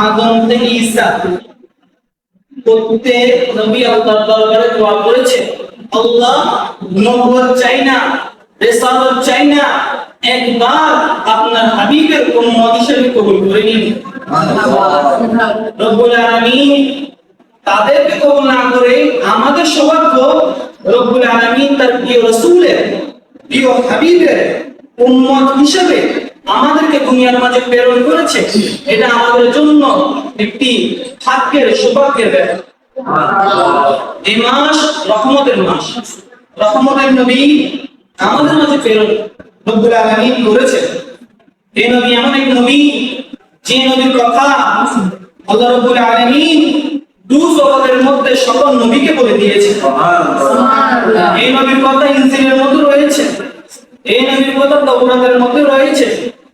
আদম থেকে ঈসা নবী আল্লাহর দরবারে দোয়া করেছে আল্লাহ চাই না, রিসালাত চাই না, একবার আপনার হাবিবের হিসেবে কবুল করে নিন। রব্বুল আলামিন তাদেরকে কবুল না করে আমাদের সৌভাগ্য রব্বুল আলামিন তার প্রিয় রাসূলের, প্রিয় হাবিবের উম্মত হিসেবে আমাদেরকে দুনিয়ার মাঝে প্রেরণ করেছে। এটা আমাদের জন্য একটি ভাগ্যের সৌভাগ্যের ব্যাপার। এই মাস রহমতের মাস। রহমতের নবী আমাদের মাঝে প্রেরণ রব্বুল আলামিন এই নবী এমন এক নবী যে নবীর কথা আল্লাহ রব্বুল আলামিন দু জগতের মধ্যে সকল নবীকে বলে দিয়েছে এই নবীর কথা ইনজিলের মধ্যে রয়েছে। এই নবীর কথা তাওরাতের মধ্যে রয়েছে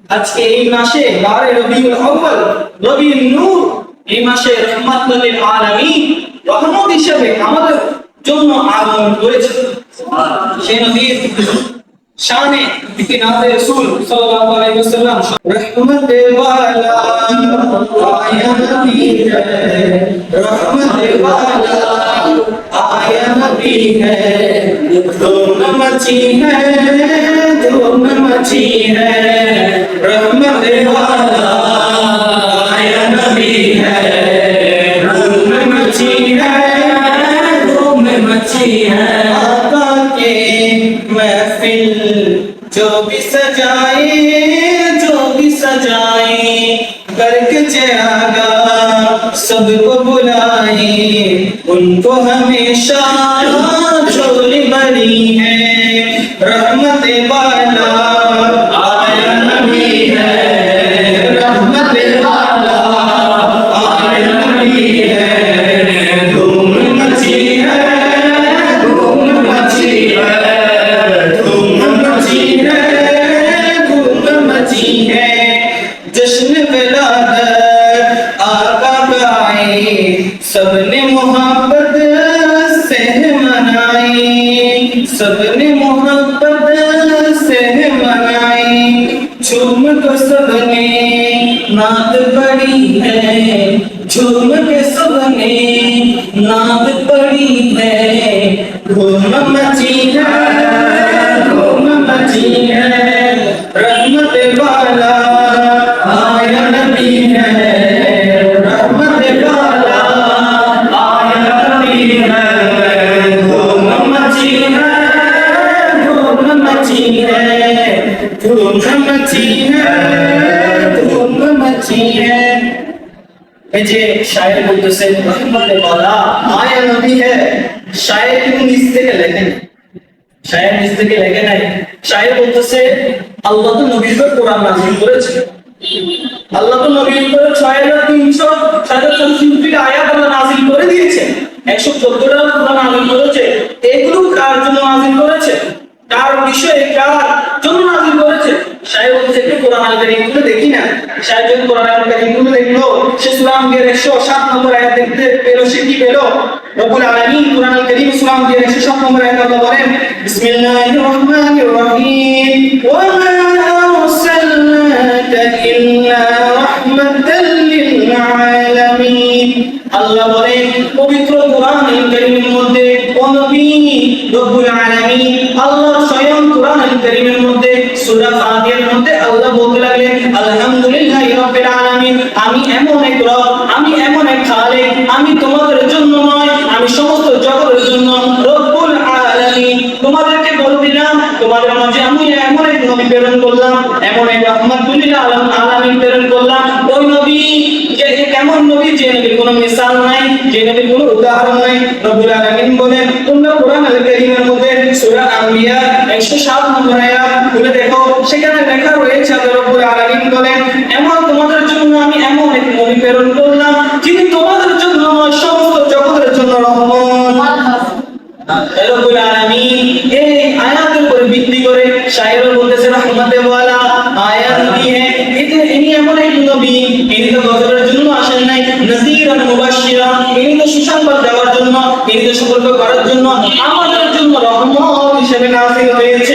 আজকে এই মাসে বারে রবিউল আউয়াল রবিউল নূর এই মাসে রহমাতুল লিল আলামিন রহমত হিসেবে আমাদের জন্য আগমন করেছে সেই নবীর শানে একটি নাতে রাসূল সাল্লাল্লাহু আলাইহি ওয়াসাল্লাম রহমত ওয়ালা আয়া নবী রহমত ওয়ালা आया नबी है धूम मची है धूम मची है रहमत वाला है धूम मची है धूम मची है आका के महफिल जो भी सजाए जो भी सजाए गर्क सबको बुलाए उनको हमेशा झोली भरी है सबने मोहब्बत से मनाई, सबने मोहब्बत से मनाई। झूम को सबने, नाद पड़ी है। झूम के सबने, नाद पड़ी है। धूम मची है धूम मची है। रहमत वाला धूम मची है धूम मची है এই যে শায়ের বলতেছে রহমতে বলা আয়া নবী হ্যাঁ শায়ের কিন্তু নিজ থেকে লেখেন শায়ের নিজ থেকে লেখে নাই শায়ের বলতেছে আল্লাহ তো নবীর উপর কোরআন নাযিল করেছে আল্লাহ তো নবীর উপর ছয় হাজার তিনশো সাড়ে চৌষট্টি আয়াত আল্লাহ নাযিল করে দিয়েছে একশো চোদ্দটা কোরআন নাযিল করেছে এগুলো কার জন্য নাযিল করেছে কার বিষয়ে কার জন্য নাযিল করেছে? সাহেব বলছে, একটু কোরআন আল কারীমগুলো দেখি না। সাহেব যখন কোরআন আল কারীমগুলো দেখল, সে সূরা আম্বিয়ার 107 নম্বর আয়াত দেখতে পেল, সে কি পেল? রব্বুল আলামিন কোরআন আল কারীম সূরা আম্বিয়ার 107 নম্বর আয়াত আল্লাহ বলেন, বিসমিল্লাহির রহমানির রহিম। ওয়া মা আরসালনাকা ইল্লা রাহমাতাল লিল আলামিন আল্লাহ বলেন, পবিত্র কোরআন আল কারীমের মধ্যে ও নবী রব্বুল আলামিন আল্লাহ স্বয়ং কোরআন আল কারীমের মধ্যে ফাতিহার মধ্যে আল্লাহ বলতে লাগলেন, আলহামদুলিল্লাহি রাব্বিল আলামিন, আমি এমন এক রব, আমি এমন এক খালিক, আমি তোমাদের জন্য নয়, আমি সমস্ত জগতের জন্য রব্বুল আলামিন। তোমাদেরকে বলে দিলাম, তোমাদের মাঝে আমি এমন এক নবী প্রেরণ করলাম, এমন এক আলামিন প্রেরণ করলাম। ওই নবী যে কেমন নবী যে নবীর কোনো মিসাল নাই, যে নবীর কোনো উদাহরণ নাই। রব্বুল আলামিন বলেন, তোমরা কোরআন আল মধ্যে সূরা আম্বিয়া 107 নম্বর আয়াত, খুলে দেখো। সেখানে লেখা রয়েছে আল্লাহ রব্বুল বলেন, এমন তোমাদের জন্য আমি এমন এক নবী প্রেরণ করলাম, যিনি তোমাদের জন্য নয়, সমস্ত জগতের জন্য রহমত। আসেন নাই নযীরান মুবাশশিরা ইনি তো সুসংবাদ দেওয়ার জন্য, ইনি সতর্ক করার জন্য আমাদের জন্য রহমত হিসেবে নাযিল হয়েছে